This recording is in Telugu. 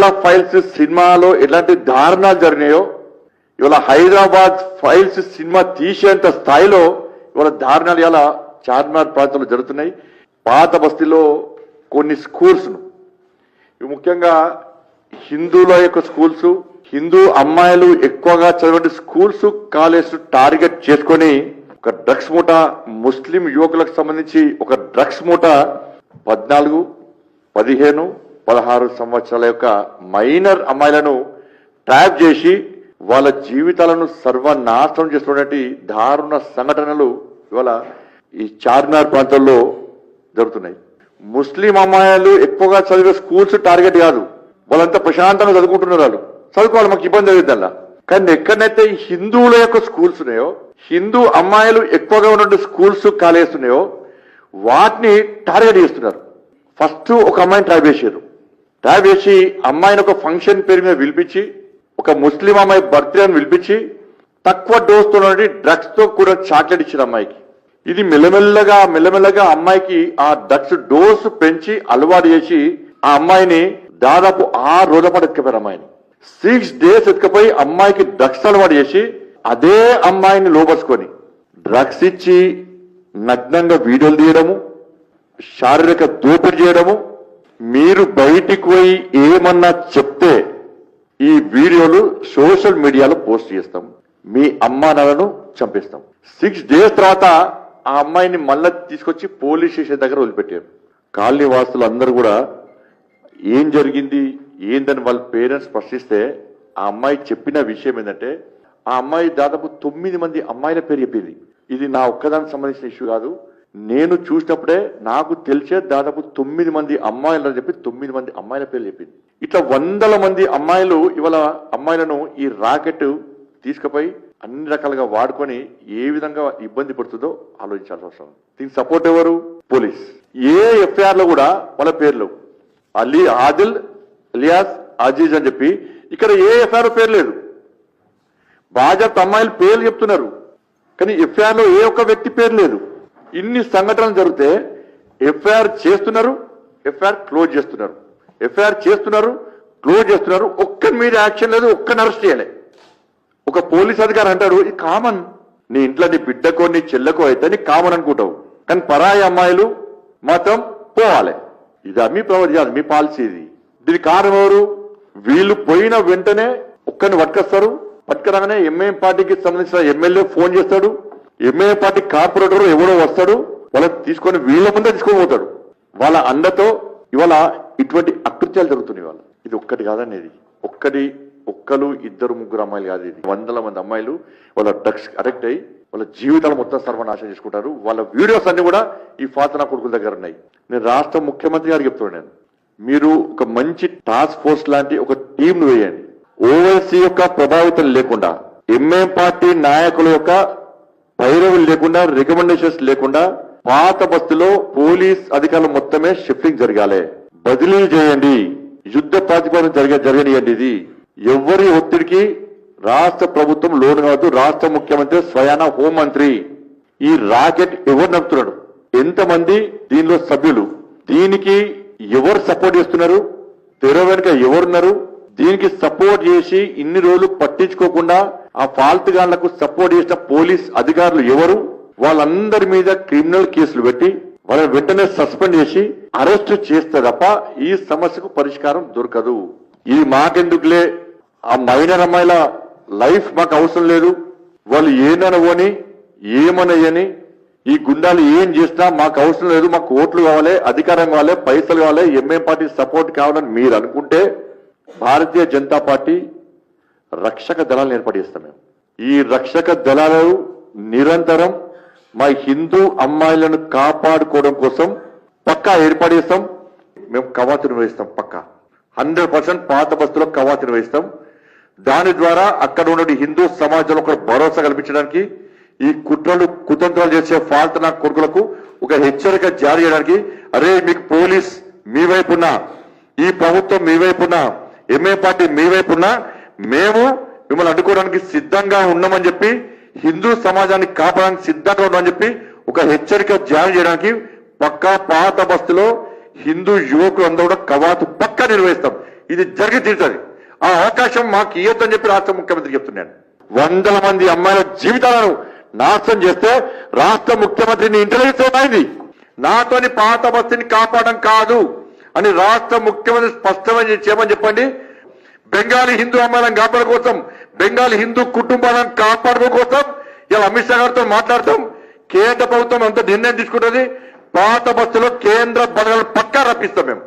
కేరళ ఫైల్స్ సినిమాలో ఎలాంటి దారుణాలు జరిగినాయో ఇవాళ హైదరాబాద్ ఫైల్స్ సినిమా తీసేంత స్థాయిలో ఇవాళ దారుణాలు ఇలా చార్మినార్ ప్రాంతంలో జరుగుతున్నాయి. పాత బస్తీలో కొన్ని స్కూల్స్ ముఖ్యంగా హిందువుల యొక్క స్కూల్స్ హిందూ అమ్మాయిలు ఎక్కువగా చదివే స్కూల్స్ కాలేజ్ టార్గెట్ చేసుకొని ఒక డ్రగ్స్ మూట ముస్లిం యువకులకు సంబంధించి ఒక డ్రగ్స్ మూట పద్నాలుగు పదిహేను పదహారు సంవత్సరాల యొక్క మైనర్ అమ్మాయిలను ట్రాప్ చేసి వాళ్ళ జీవితాలను సర్వనాశనం చేస్తున్నటువంటి దారుణ సంఘటనలు ఇవాళ ఈ చార్మినార్ ప్రాంతంలో జరుగుతున్నాయి. ముస్లిం అమ్మాయిలు ఎక్కువగా చదివే స్కూల్స్ టార్గెట్ కాదు. వాళ్ళంతా ప్రశాంతంగా చదువుకుంటున్నారు వాళ్ళు. చదువుకోవాలి మాకు ఇబ్బంది జరిగిందల్లా కానీ ఎక్కడైతే హిందువుల యొక్క స్కూల్స్ ఉన్నాయో హిందూ అమ్మాయిలు ఎక్కువగా ఉన్న స్కూల్స్ కాలేజెస్ ఉన్నాయో వాటిని టార్గెట్ చేస్తున్నారు. ఫస్ట్ ఒక అమ్మాయిని ట్రాప్ చేశారు. ట్రాప్ చేసి అమ్మాయిని ఒక ఫంక్షన్ పేరు మీద పిలిపించి ఒక ముస్లిం అమ్మాయి బర్త్డే అని పిలిపించి తక్కువ డోస్తో డ్రగ్స్తో కూడా చాక్లెట్ ఇచ్చిన అమ్మాయికి. ఇది మెల్లమెల్లగా మెల్లమెల్లగా అమ్మాయికి ఆ డ్రగ్స్ డోస్ పెంచి అలవాటు చేసి ఆ అమ్మాయిని దాదాపు ఆరు రోజుల పాటు ఎత్తుకపోయారు అమ్మాయిని. సిక్స్ డేస్ ఎత్తుకపోయి అమ్మాయికి డ్రగ్స్ అలవాటు చేసి అదే అమ్మాయిని లోపరుచుకొని డ్రగ్స్ ఇచ్చి నగ్నంగా వీడియోలు తీయడము శారీరక దోపిడీ చేయడము మీరు బయటికి పోయి ఏమన్నా చెప్తే ఈ వీడియోలు సోషల్ మీడియాలో పోస్ట్ చేస్తాం. మీ అమ్మానాలను చంపేస్తాం. సిక్స్ డేస్ తర్వాత ఆ అమ్మాయిని మళ్ళా తీసుకొచ్చి పోలీస్ స్టేషన్ దగ్గర వదిలిపెట్టారు. కాలనీ వాసులు అందరూ కూడా ఏం జరిగింది ఏందని వాళ్ళ పేరెంట్స్ ప్రశ్నిస్తే ఆ అమ్మాయి చెప్పిన విషయం ఏంటంటే ఆ అమ్మాయి దాదాపు తొమ్మిది మంది అమ్మాయిల పేరు చెప్పింది. ఇది నా ఒక్కదానికి సంబంధించిన ఇష్యూ కాదు. నేను చూసినప్పుడే నాకు తెలిసే దాదాపు తొమ్మిది మంది అమ్మాయిలు అని చెప్పి తొమ్మిది మంది అమ్మాయిల పేర్లు చెప్పింది. ఇట్లా వందల మంది అమ్మాయిలు ఇవాళ అమ్మాయిలను ఈ రాకెట్ తీసుకుపోయి అన్ని రకాలుగా వాడుకొని ఏ విధంగా ఇబ్బంది పడుతుందో ఆలోచించాల్సిన అవసరం దీనికి సపోర్ట్ ఎవరు? పోలీస్. ఏ ఎఫ్ఐఆర్లో కూడా వాళ్ళ పేర్లు. అలీ ఆదిల్ అలియాస్ అజీజ్ అని చెప్పి ఇక్కడ ఏ ఎఫ్ఐఆర్ పేరు లేదు. భాజపా అమ్మాయిలు పేర్లు చెప్తున్నారు. కానీ ఎఫ్ఐఆర్లో ఏ ఒక్క వ్యక్తి పేరు లేదు. ఇన్ని సంఘటనలు జరిగితే ఎఫ్ఐఆర్ చేస్తున్నారు ఎఫ్ఐఆర్ క్లోజ్ చేస్తున్నారు. ఎఫ్ఐఆర్ చేస్తున్నారు క్లోజ్ చేస్తున్నారు. ఒక్క మీద యాక్షన్ లేదు ఒక్కని అరెస్ట్ చేయలే. ఒక పోలీస్ అధికారి అంటాడు ఇది కామన్ నీ ఇంట్లో నీ బిడ్డకో నీ చెల్లెకో అయితే నీ కామన్ అనుకుంటావు. కానీ పరాయి అమ్మాయిలు మాత్రం పోవాలి. ఇది మీ ప్రవర్తి కాదు మీ పాలసీ ఇది. దీనికి కారణం ఎవరు? వీళ్ళు పోయిన వెంటనే ఒక్కరిని పట్టుకొస్తారు. పట్టుకురాగానే ఎంఎం పార్టీకి సంబంధించిన ఎమ్మెల్యే ఫోన్ చేస్తాడు. ఎంఐఎం పార్టీ కార్పొరేటర్ ఎవడో వస్తాడు వాళ్ళని తీసుకొని వీళ్ళ ముందే తీసుకొని పోతాడు వాళ్ళ అండతో ఇవాళ ఇటువంటి అకృత్యాలు జరుగుతున్నాయి వాళ్ళ ఇది ఒక్కటి కాదనేది. ఒక్కటి ఒక్కరు ఇద్దరు ముగ్గురు అమ్మాయిలు కాదు ఇది. వందల మంది అమ్మాయిలు వాళ్ళ డ్రగ్స్ అడెక్ట్ అయ్యి వాళ్ళ జీవితాలు మొత్తం సర్వనాశనం చేసుకుంటారు. వాళ్ళ వీడియోస్ అన్ని కూడా ఈ ఫాతనా కొడుకుల దగ్గర ఉన్నాయి. నేను రాష్ట్ర ముఖ్యమంత్రి గారికి చెప్తున్నాను నేను. మీరు ఒక మంచి టాస్క్ ఫోర్స్ లాంటి ఒక టీం వేయండి. ఓవైసీ యొక్క ప్రభావితం లేకుండా ఎంఏ పార్టీ నాయకుల యొక్క పైరవులు లేకుండా రికమెండేషన్స్ లేకుండా పాత బస్సులో పోలీస్ అధికారులు మొత్తమే షిఫ్టింగ్ జరగాలి. బదిలీ చేయండి. యుద్ధ ప్రాతిపదన జరిగే జరగనియండి ఇది. ఎవరి ఒత్తిడికి రాష్ట్ర ప్రభుత్వం లోను కావద్దు రాష్ట్ర ముఖ్యమంత్రి స్వయాన హోంమంత్రి. ఈ రాకెట్ ఎవరు నడుపుతున్నాడు? ఎంతమంది దీనిలో సభ్యులు? దీనికి ఎవరు సపోర్ట్ చేస్తున్నారు? తెర వెనుక ఎవరున్నారు? దీనికి సపోర్ట్ చేసి ఇన్ని రోజులు పట్టించుకోకుండా ఆ ఫాల్త్ గాళ్ళకు సపోర్ట్ చేసిన పోలీస్ అధికారులు ఎవరు? వాళ్ళందరి మీద క్రిమినల్ కేసులు పెట్టి వాళ్ళని వెంటనే సస్పెండ్ చేసి అరెస్ట్ చేస్తే తప్ప ఈ సమస్యకు పరిష్కారం దొరకదు. ఇది మాకెందుకులే? ఆ మైనర్ అమ్మాయిల లైఫ్ మాకు అవసరం లేదు. వాళ్ళు ఏననవని ఏమనయ్యని ఈ గుండాలు ఏం చేసినా మాకు అవసరం లేదు. మాకు ఓట్లు కావాలి అధికారం కావాలి పైసలు కావాలి ఎంఏ పార్టీ సపోర్ట్ కావాలని మీరు అనుకుంటే భారతీయ జనతా పార్టీ రక్షక దళాలను ఏర్పాటు చేస్తాం మేము. ఈ రక్షక దళాలు నిరంతరం మా హిందూ అమ్మాయిలను కాపాడుకోవడం కోసం పక్కా ఏర్పాటు చేస్తాం. మేము కవాతు నిర్వహిస్తాం పక్కా. హండ్రెడ్ పర్సెంట్ పాత బస్సులో కవాతు నిర్వహిస్తాం దాని ద్వారా అక్కడ ఉన్న హిందూ సమాజంలో ఒక భరోసా కల్పించడానికి ఈ కుట్రలు కుతంత్రాలు చేసే ఫాల్తన నా కొడుకులకు ఒక హెచ్చరిక జారీ చేయడానికి అరే మీకు పోలీస్ మీ వైపున్నా ఈ ప్రభుత్వం మీ వైపున్నా ఎంఏ పార్టీ మీ వైపున్నా మేము మిమ్మల్ని అడ్డుకోవడానికి సిద్ధంగా ఉన్నామని చెప్పి హిందూ సమాజాన్ని కాపాడడానికి సిద్ధంగా ఉన్నామని చెప్పి ఒక హెచ్చరిక జారీ చేయడానికి పక్కా పాత బస్సులో హిందూ యువకులు అందరూ కూడా కవాతు పక్కా నిర్వహిస్తాం. ఇది జరిగి తీరుతుంది. ఆ అవకాశం మాకు ఇవ్వద్దని చెప్పి రాష్ట్ర ముఖ్యమంత్రి చెప్తున్నాను వందల మంది అమ్మాయిల జీవితాలను నాశనం చేస్తే రాష్ట్ర ముఖ్యమంత్రిని ఇంటర్వ్యూ అయింది నాతోని పాత బస్తిని కాపాడడం కాదు అని రాష్ట్ర ముఖ్యమంత్రి స్పష్టంగా చేయమని చెప్పండి. బెంగాలీ హిందూ అమ్మాయిలను కాపాడు కోసం బెంగాలీ హిందూ కుటుంబాలను కాపాడడం కోసం ఇలా అమిత్ షా గారితో మాట్లాడతాం. కేంద్ర ప్రభుత్వం అంత నిర్ణయం తీసుకుంటుంది. పాత బస్సులో కేంద్ర బలగాలు పక్కా రప్పిస్తాం మేము.